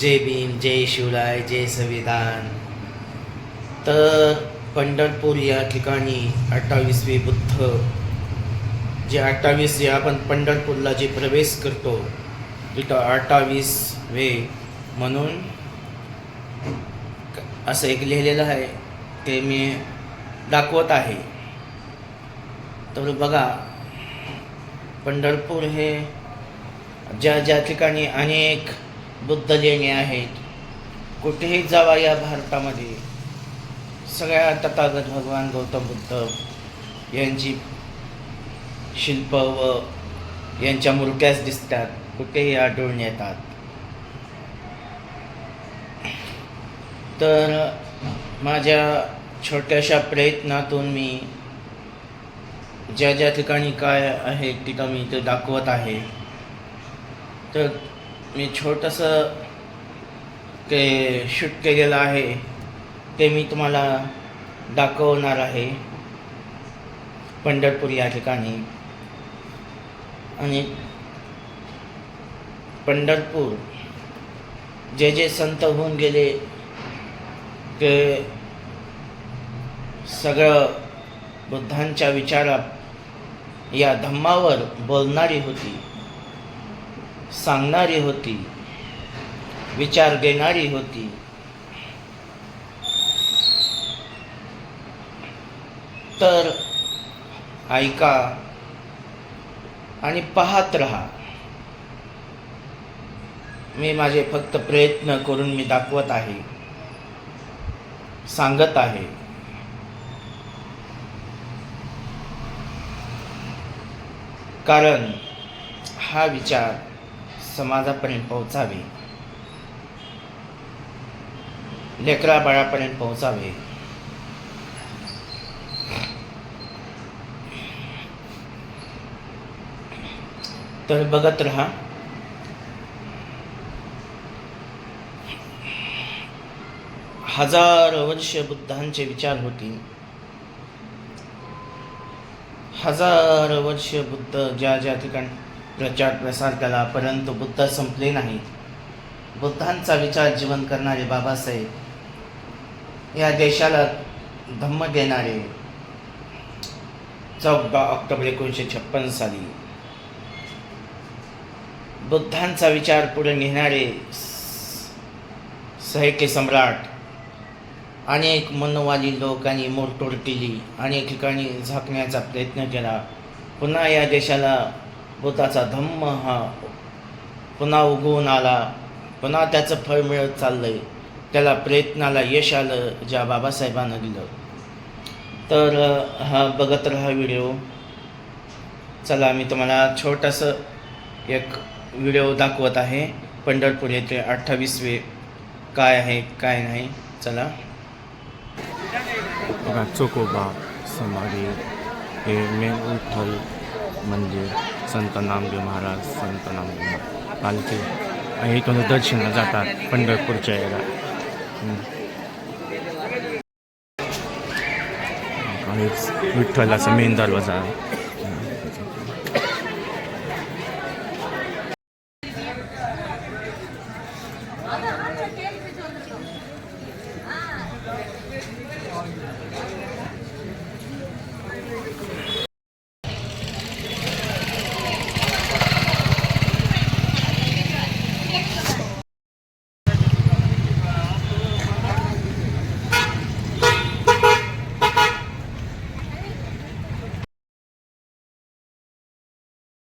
जय भीम जय शिवराय जय संविधान. तर पंढरपूर या ठिकाणी अठ्ठावीसवे बुद्ध जे अठ्ठावीस जे आपण पंढरपूरला जे प्रवेश करतो तिथं अठ्ठावीस वे म्हणून असं एक लिहिलेलं आहे ते मी दाखवत आहे. तर बघा पंढरपूर हे ज्या ज्या ठिकाणी अनेक बुद्ध लेणे आहेत. कुठेही जावा या भारतामध्ये. सगळ्या तथागत भगवान गौतम बुद्ध यांची शिल्प व यांच्या मूर्त्याच दिसतात. कुठेही आढळून येतात. तर माझ्या छोट्याशा प्रयत्नातून मी ज्या ज्या ठिकाणी काय आहे तिथं मी ते दाखवत आहे. तर मी छोटंसं ते शूट केलेलं आहे. ते मी तुम्हाला दाखवणार आहे. पंढरपूर या ठिकाणी. आणि पंढरपूर जे जे संत होऊन गेले ते सगळं बुद्धांच्या विचारात या धम्मावर बोलणारी होती. सांगणारी होती विचार देणारी होती. तर ऐका आणि पाहत राहा. मी माझे फक्त प्रयत्न करून मी दाखवत आहे सांगत आहे. कारण हा विचार समाजापर्यंत पोहोचावे. लेकरा बाळापर्यंत पोहोचावे. तर बघत राहा. हजार वर्ष बुद्धांचे विचार होतील. हजार वर्ष बुद्ध ज्या ज्या ठिकाणी प्रचार प्रसार केला परंतु बुद्ध संपले नाहीत बुद्धांचा विचार जीवन करणारे बाबासाहेब या देशाला धम्म देणारे चौदा ऑक्टोबर एकोणीसशे छप्पन साली बुद्धांचा विचार पुढे नेणारे सहेके सम्राट अनेक मनोवाली लोकांनी मोडतोड केली अनेक ठिकाणी झाकण्याचा प्रयत्न केला. पुन्हा या देशाला बुद्धाचा धम्म हा पुन्हा उगवून आला. पुन्हा त्याचं फळ मिळत चाललंय. त्याला प्रयत्नाला यश आलं ज्या बाबासाहेबांना दिलं. तर हा बघत राहा व्हिडिओ. चला मी तुम्हाला छोटंसं एक व्हिडिओ दाखवत आहे. पंढरपूर येथे अठ्ठावीसवे काय आहे काय नाही. चला. चोकोबा समाधी हे मेन उठल मंदिर संत नामदेव महाराज संत नामदेव महाराज पालखी आणि इथून दर्शनं जातात पंढरपूरच्या याला आणि विठ्ठलाचा मेन दरवाजा आहे